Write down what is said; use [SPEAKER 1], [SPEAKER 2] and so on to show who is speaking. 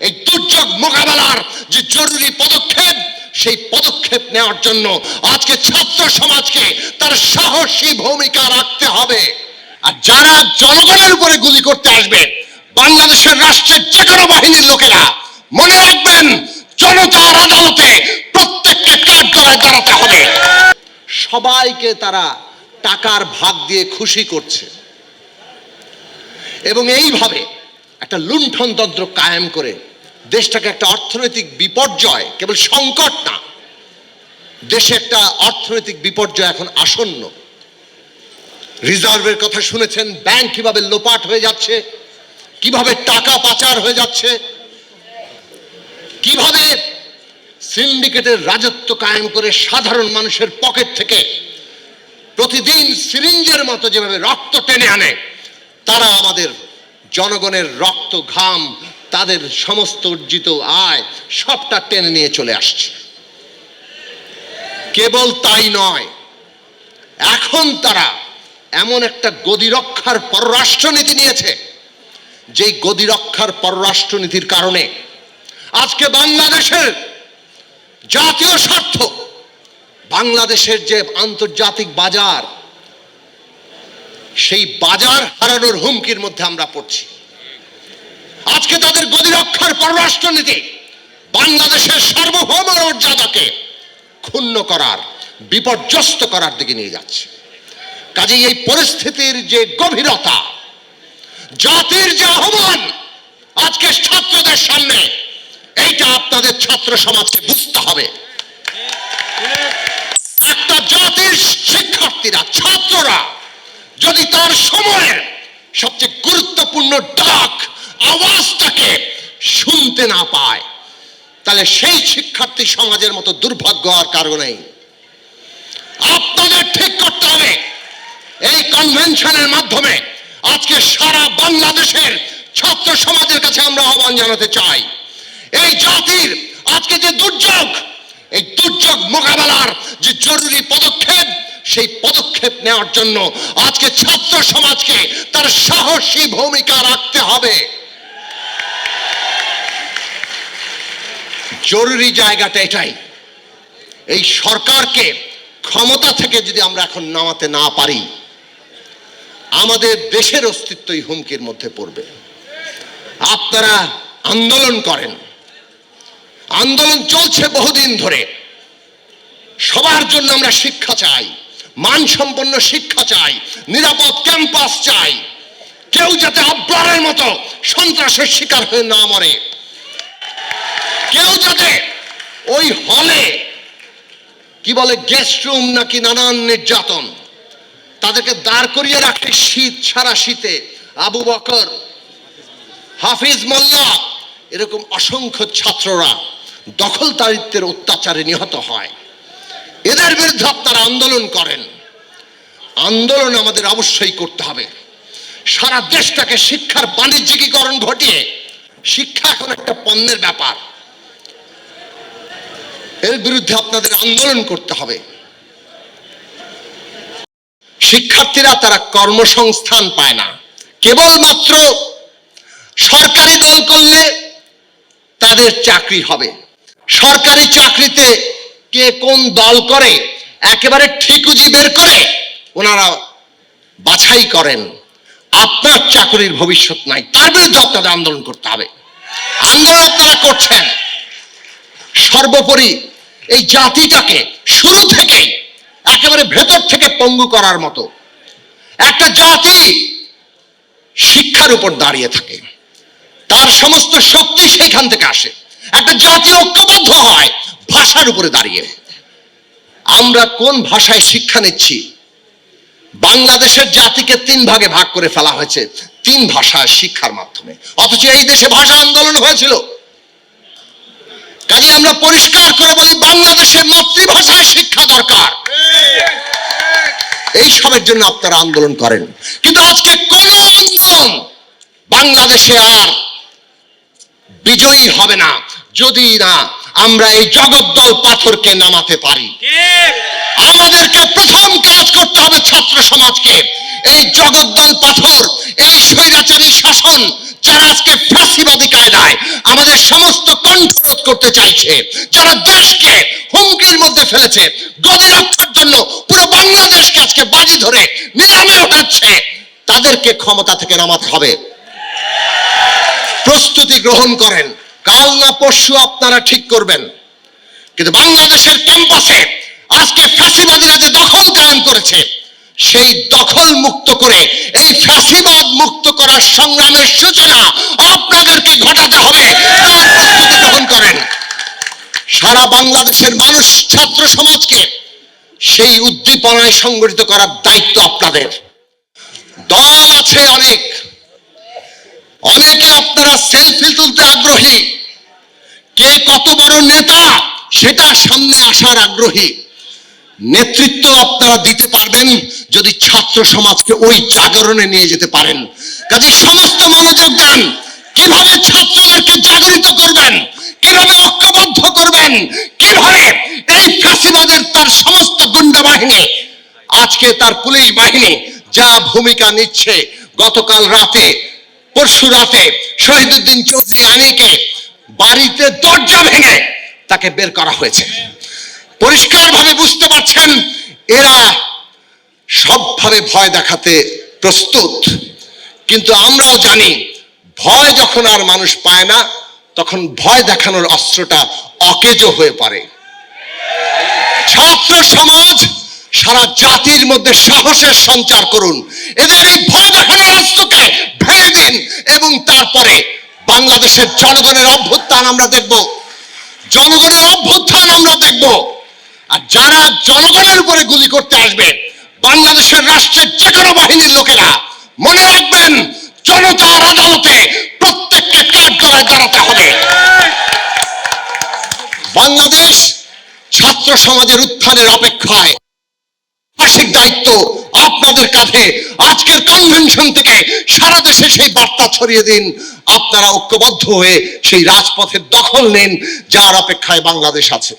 [SPEAKER 1] এই দুর্যোগ মোকাবেলার যে জরুরি পদক্ষেপ, সেই পদক্ষেপ নেওয়ার জন্য আজকে ছাত্র সমাজকে তার সাহসী ভূমিকা রাখতে হবে। আর যারা জনগণের উপরে গুলি করতে আসবে, বাংলাদেশের রাষ্ট্রের যে কোনো বাহিনীর লোকেরা, মনে রাখবেন, জনতার আদালতে প্রত্যেককে কাঠগড়ায় দাঁড়াতে হবে? সবাইকে তারা টাকার ভাগ দিয়ে খুশি করছে। এবং এইভাবে একটা লুণ্ঠনতন্ত্র কায়েম করে দেশটাকে একটা অর্থনৈতিক বিপর্যয়, কেবল সংকট না। দেশে একটা অর্থনৈতিক বিপর্যয় এখন আসন্ন। রিজার্ভের কথা শুনেছেন, ব্যাংক কীভাবে লোপাট হয়ে যাচ্ছে, কীভাবে টাকা পাচার হয়ে যাচ্ছে, কীভাবে সিন্ডিকেটের রাজত্ব কায়েম করে সাধারণ মানুষের পকেট থেকে প্রতিদিন সিরিঞ্জের মতো যেভাবে রক্ত টেনে আনে, তারা আমাদের জনগণের রক্ত ঘাম তাদের সমস্ত অর্জিত আয় সবটা টেনে নিয়ে চলে আসছে। কেবল তাই নয়, এখন তারা এমন একটা গদি রক্ষার পররাষ্ট্রনীতি নিয়েছে, যেই গদি রক্ষার পররাষ্ট্রনীতির কারণে আজকে বাংলাদেশের জাতীয় স্বার্থ, বাংলাদেশের যে আন্তর্জাতিক বাজার, সেই বাজার হারানোর হুমকির মধ্যে আমরা পড়ছি। আজকে তাদের গদিরক্ষার পররাষ্ট্রনীতি বাংলাদেশের সার্বভৌম মর্যাদাকে ক্ষুণ্ণ করার, বিপর্যস্ত করার দিকে নিয়ে যাচ্ছে। কাজেই এই পরিস্থিতির যে গভীরতা, জাতির যে আহ্বান, আজকে ছাত্রদের সামনে, এইটা আপনাদের ছাত্র সমাজকে বুঝতে হবে। একটা জাতির শিক্ষার্থীরা, ছাত্ররা, যদি তার সময়ের সবচেয়ে শুনতে না পায়, তাহলে সেই শিক্ষার্থী সমাজের মতো দুর্ভাগ্য আর কারও নেই। আপনাদের ঠিক করতে হবে। এই কনভেনশনের মাধ্যমে আজকে সারা বাংলাদেশের ছাত্র সমাজের কাছে আমরা আহ্বান জানাতে চাই। এই জাতির আজকে যে দুর্যোগ, এই দুর্যোগ মোকাবেলার যে জরুরি পদক্ষেপ, সেই পদক্ষেপ নেওয়ার জন্য আজকে ছাত্র সমাজকে তার সাহসী ভূমিকা রাখতে হবে। জরুরি জায়গাটা এটাই। এই সরকারকে ক্ষমতা থেকে যদি আমরা এখন নামাতে না পারি, আমাদের দেশের অস্তিত্বই হুমকির মধ্যে পড়বে। আপনারা আন্দোলন করেন। আন্দোলন চলছে বহুদিন ধরে। সবার জন্য আমরা শিক্ষা চাই, মানসম্পন্ন শিক্ষা চাই, নিরাপদ ক্যাম্পাস চাই। কেউ যাতে আব্রারের মতো সন্ত্রাসের শিকার হয়ে না মরে। কেউ যাতে ওই হলে, কি বলে গেস্ট রুম নাকি নানান নির্যাতন, তাদেরকে দাঁড় করিয়ে রাখে শীত সারা শীতে। আবু বকর, হাফিজ মোল্লা, এরকম অসংখ্য ছাত্ররা দখলদারিত্বের অত্যাচারে নিহত হয়। এদের বিরুদ্ধে আপনারা আন্দোলন করেন। আন্দোলন আমাদের অবশ্যই করতে হবে। সারা দেশটাকে শিক্ষার বাণিজ্যিকীকরণ ঘটিয়ে, শিক্ষা এখন একটা পণ্যের ব্যাপার। এর বিরুদ্ধে আপনাদের আন্দোলন করতে হবে। শিক্ষার্থীরা তারা কর্মসংস্থান পায় না। কেবলমাত্র সরকারি দল করলে তাদের চাকরি হবে। সরকারি চাকরিতে কে কোন দল করে, একেবারে ঠিকুজি বের করে, ওনারা বাছাই করেন। আপনার চাকরির ভবিষ্যৎ নাই, তার বিরুদ্ধে আপনাদের আন্দোলন করতে হবে। আন্দোলন আপনারা করছেন। সর্বোপরি এই জাতিটাকে শুরু থেকেই, একেবারে ভেতর থেকে পঙ্গু করার মতো একটা জাতি শিক্ষার উপর দাঁড়িয়ে থাকে। তার সমস্ত শক্তি সেইখান থেকে আসে। একটা জাতি ঐক্যবদ্ধ হয়, ভাষার উপরে দাঁড়িয়ে। আমরা কোন ভাষায় শিক্ষা নিচ্ছি? বাংলাদেশের জাতিকে তিন ভাগে ভাগ করে ফেলা হয়েছে, তিন ভাষায় শিক্ষার মাধ্যমে। অথচ এই দেশে ভাষা আন্দোলন হয়েছিল। কাজে আমরা পরিষ্কার করে বলি, বাংলাদেশের মাতৃভাষায় শিক্ষা দরকার। এই সবের জন্য আপনারা আন্দোলন করেন। কিন্তু আজকে কোন আন্দোলন বাংলাদেশে আর বিজয়ী হবে না, যদি না আমরা এই জগদ্দল পাথরকে নামাতে পারি। আমাদেরকে প্রথম কাজ করতে হবে ছাত্র সমাজকে। এই জগদ্দল পাথর, এই স্বৈরাচারী শাসন যারা আজকে ফাঁসিবাদী কায়দায় আমাদের সমস্ত কণ্ঠরোধ করতে চাইছে, যারা দেশকে হুমকির মধ্যে ফেলেছে গদি রক্ষার জন্য পুরো বাংলাদেশকে আজকে বাজি ধরে নিলামে ওঠাচ্ছে তাদেরকে ক্ষমতা থেকে নামাতে হবে। প্রস্তুতি গ্রহণ করেন, কাল না পরশু আপনারা ঠিক করবেন। কিন্তু বাংলাদেশের ক্যাম্পাসে আজকে ফ্যাসিবাদীরা যে দখল কায়েম করেছে, সেই দখল মুক্ত করে, এই ফ্যাসিবাদ মুক্ত করার সংগ্রামের সূচনা আপনাদেরকে ঘটাতে হবে তার প্রস্তুতি গ্রহণ করেন সারা বাংলাদেশের মানুষ, ছাত্র সমাজকে সেই উদ্দীপনায় সংগঠিত করার দায়িত্ব আপনাদের। দল আছে অনেক। অনেকে আপনারা সেলফি তুলতে আগ্রহী। কে কত বড় নেতা, সেটা সামনে আসার আগ্রহী। নেতৃত্ব আপনারা দিতে পারবেন যদি ছাত্র সমাজকে ওই জাগরণে নিয়ে যেতে পারেন। কাজে সমস্ত মনোযোগ দেন। কীভাবে ছাত্রদেরকে জাগরিত করবেন কীভাবে ঐক্যবদ্ধ করবেন কীভাবে এই ফ্যাসিবাদের তার সমস্ত গুন্ডা বাহিনী আজকে তার পুলিশ বাহিনী যা ভূমিকা নিচ্ছে, গতকাল রাতে, পরশু রাতে শহীদুদ্দিন চৌধুরী আনিকে বাড়িতে দরজা ভেঙে তাকে বের করা হয়েছে। পরিষ্কারভাবে বুঝতে পারছেন, এরা সবভাবে ভয় দেখাতে প্রস্তুত। কিন্তু আমরাও জানি, ভয় যখন আর মানুষ পায় না, তখন ভয় দেখানোর অস্ত্রটা অকেজো হয়ে পড়ে। ছাত্র সমাজ সারা জাতির মধ্যে সাহসের সঞ্চার করুন। এদের এই ভয় দেখানোর অস্ত্রকে ভেঙে দিন এবং তারপরে বাংলাদেশের জনগণের অভ্যুত্থান আমরা দেখব। জনগণের অভ্যুত্থান আমরা দেখব। আর যারা জনগণের উপরে গুলি করতে আসবে, বাংলাদেশের রাষ্ট্রের যে কোনো বাহিনীর লোকেরা মনে রাখবেন, জনতার আদালতে প্রত্যেককে কাঠ দাঁড়াতে হবে। বাংলাদেশ ছাত্র সমাজের উত্থানের অপেক্ষায়। মাসিক দায়িত্ব আপনাদের কাছে আজকের কনভেনশন থেকে সারা দেশে সেই বার্তা ছড়িয়ে দিন। আপনারা ঐক্যবদ্ধ হয়ে সেই রাজপথের দখল নিন, যার অপেক্ষায় বাংলাদেশ আছে।